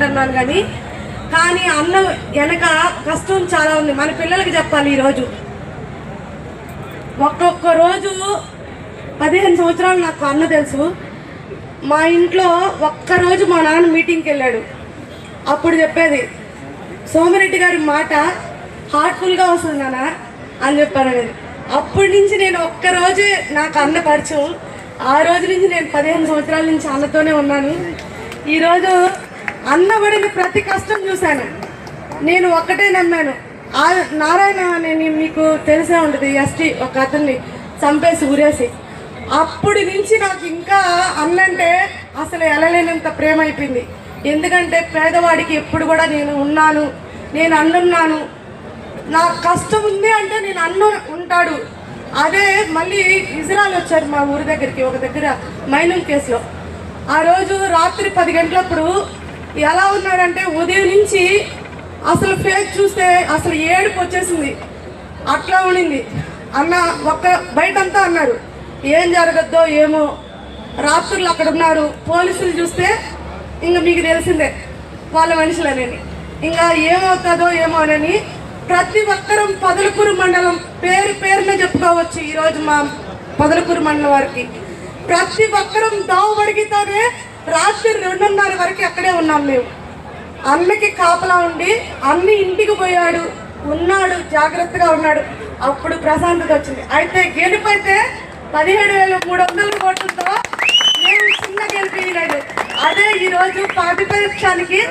అనుకుంటున్నాను కానీ కానీ అన్న వెనక కష్టం చాలా ఉంది. మన పిల్లలకి చెప్పాలి ఈరోజు ఒక్కొక్క రోజు పదిహేను సంవత్సరాలు నాకు అన్న తెలుసు. మా ఇంట్లో ఒక్కరోజు మా నాన్న మీటింగ్కి వెళ్ళాడు. అప్పుడు చెప్పేది సోమిరెడ్డి గారి మాట హార్ట్ఫుల్గా వస్తుంది నాన్న అని చెప్పాను అనేది అప్పటి నుంచి నేను ఒక్కరోజు నాకు అన్న పరిచయం. ఆ రోజు నుంచి నేను పదిహేను సంవత్సరాల నుంచి అన్నతోనే ఉన్నాను. ఈరోజు అన్న పడిన ప్రతి కష్టం చూశాను. నేను ఒక్కటే నమ్మాను. ఆ నారాయణ అనే మీకు తెలిసే ఉంటుంది ఎస్టీ ఒక అతన్ని చంపేసి ఊరేసి. అప్పటి నుంచి నాకు ఇంకా అన్నంటే అసలు ఎలలేనంత ప్రేమ అయిపోయింది. ఎందుకంటే పేదవాడికి ఎప్పుడు కూడా నేను ఉన్నాను నేను అన్నున్నాను. నాకు కష్టం ఉంది అంటే నేను అన్న ఉంటాడు. అదే మళ్ళీ ఇజ్రాయల్ వచ్చారు మా ఊరి దగ్గరికి ఒక దగ్గర మైనింగ్ కేసులో. ఆ రోజు రాత్రి పది గంటలప్పుడు ఎలా ఉన్నాడంటే ఉదయం నుంచి అసలు ఫేస్ చూస్తే అసలు ఏడుపు వచ్చేసింది. అట్లా ఉండింది. అన్న ఒక్క బయటంతా అన్నారు. ఏం జరగద్దో ఏమో. రాత్రులు అక్కడ ఉన్నారు. పోలీసులు చూస్తే ఇంకా మీకు తెలిసిందే. వాళ్ళ మనుషులనేని ఇంకా ఏమవుతుందో ఏమో అని ప్రతి ఒక్కరూ పదలకూరు మండలం పేరు పేరునే చెప్పుకోవచ్చు ఈరోజు మా పదలకూరు మండలం వారికి. ప్రతి ఒక్కరం దావు వడిగితోనే రాత్రి రెండున్నర వరకు అక్కడే ఉన్నాం మేము. అన్నకి కాపలా ఉండి అన్ని ఇంటికి పోయాడు. ఉన్నాడు జాగ్రత్తగా ఉన్నాడు. అప్పుడు ప్రశాంతత వచ్చింది. అయితే గెలుపు అయితే పదిహేడు వేల మూడు వందల కోట్లతో నేను చిన్న గెలిపినాడు అదే ఈరోజు పాతిపక్షానికి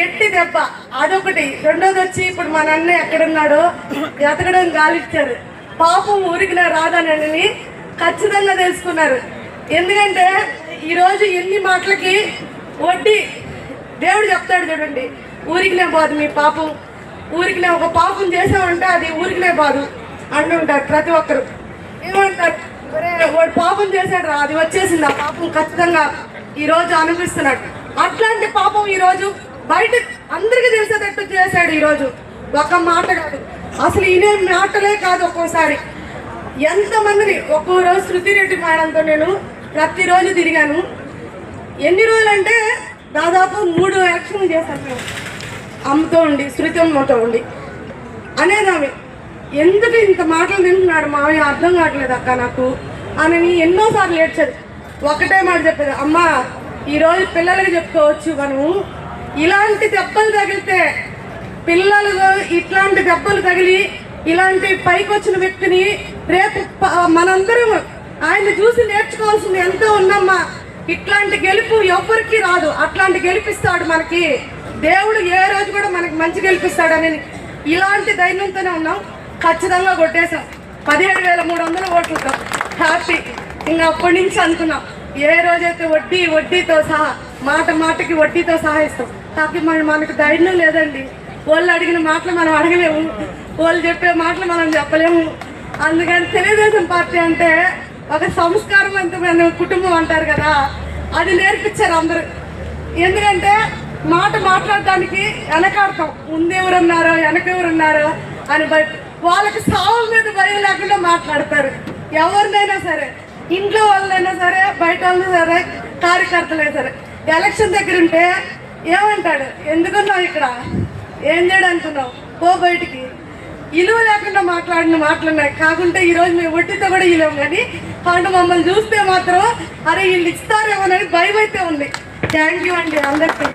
గట్టి దెబ్బ. అదొకటి. రెండోది వచ్చి ఇప్పుడు మా నాన్న ఎక్కడున్నాడో ఎతకడం గాలిచ్చారు. పాపం ఊరికి రాదానని ఖచ్చితంగా తెలుసుకున్నారు. ఎందుకంటే ఈరోజు ఎన్ని మాటలకి వడ్డీ. దేవుడు చెప్తాడు చూడండి ఊరికినే బాదు మీ పాపం. ఊరికినే ఒక పాపం చేసామంటే అది ఊరికినే బాదు అంటుంటారు ప్రతి ఒక్కరు. ఏమంటారు? వాడు పాపం చేశాడు రా అది వచ్చేసింది ఆ పాపం ఖచ్చితంగా ఈరోజు అనుభవిస్తున్నాడు. అనిపిస్తున్నాడు అట్లాంటి పాపం ఈరోజు బయట అందరికీ తెలిసేటట్టు చేశాడు ఈరోజు. ఒక మాట కాదు. అసలు ఇనే మాటలే కాదు ఒక్కోసారి. ఎంతమందిని ఒక్కో రోజు శృతిరెడ్డి మేడంతో నేను ప్రతిరోజు తిరిగాను. ఎన్ని రోజులంటే దాదాపు మూడు యాక్షన్లు చేశాను మేము అమ్ముతో ఉండి శృతి అమ్మతో ఉండి అనేదామె ఎందుకు ఇంత మాటలు తింటున్నాడు మామయ్య? అర్థం కావట్లేదు అక్క నాకు. అని ఎన్నోసార్లు ఏడ్చేది ఒకటే మాట చెప్పేది అమ్మా ఈరోజు పిల్లలకి చెప్పుకోవచ్చు మనము ఇలాంటి దెబ్బలు తగిలితే పిల్లలు ఇట్లాంటి దెబ్బలు తగిలి ఇలాంటి పైకి వచ్చిన వ్యక్తిని రేపు మనందరం ఆయన చూసి నేర్చుకోవాల్సింది ఎంతో ఉందమ్మా. ఇట్లాంటి గెలుపు ఎవరికి రాదు. అట్లాంటి గెలిపిస్తాడు మనకి. దేవుడు ఏ రోజు కూడా మనకి మంచి గెలిపిస్తాడని ఇలాంటి ధైర్యంతోనే ఉన్నాం. ఖచ్చితంగా కొట్టేశాం. పదిహేడు వేల మూడు వందల ఓట్లతో హ్యాపీ. ఇంకా అప్పటి నుంచి అనుకున్నాం. ఏ రోజైతే వడ్డీ వడ్డీతో సహా మాట మాటకి వడ్డీతో సహా ఇస్తాం. కాకపోతే మన మనకు ధైర్యం లేదండి. వాళ్ళు అడిగిన మాటలు మనం అడగలేము. వాళ్ళు చెప్పే మాటలు మనం చెప్పలేము. అందుకని తెలుగుదేశం పార్టీ అంటే ఒక సంస్కారవంతమైన కుటుంబం అంటారు కదా అది నేర్పించారు అందరూ. ఎందుకంటే మాట మాట్లాడటానికి వెనకాడతాం. ముందెవరున్నారో వెనకెవరున్నారో అని భయ. వాళ్ళకి సావు మీద భయం లేకుండా మాట్లాడతారు. ఎవరినైనా సరే ఇంట్లో వాళ్ళైనా సరే బయట వాళ్ళైనా సరే కార్యకర్తలైనా సరే ఎలక్షన్ దగ్గర ఉంటే ఏమంటాడు? ఎందుకున్నావు ఇక్కడ? ఏం చేయడానికి ఉన్నావు? పో బయటికి. ఇలువ లేకుండా మాట్లాడిన మాటలున్నాయి కాకుంటే ఈరోజు మేము వడ్డీతో కూడా ఇలాం కానీ కాబట్టి మమ్మల్ని చూస్తే మాత్రం అరే వీళ్ళు ఇస్తారేమోనని భయం అయితే ఉంది. థ్యాంక్ యూ అండి అందరికీ.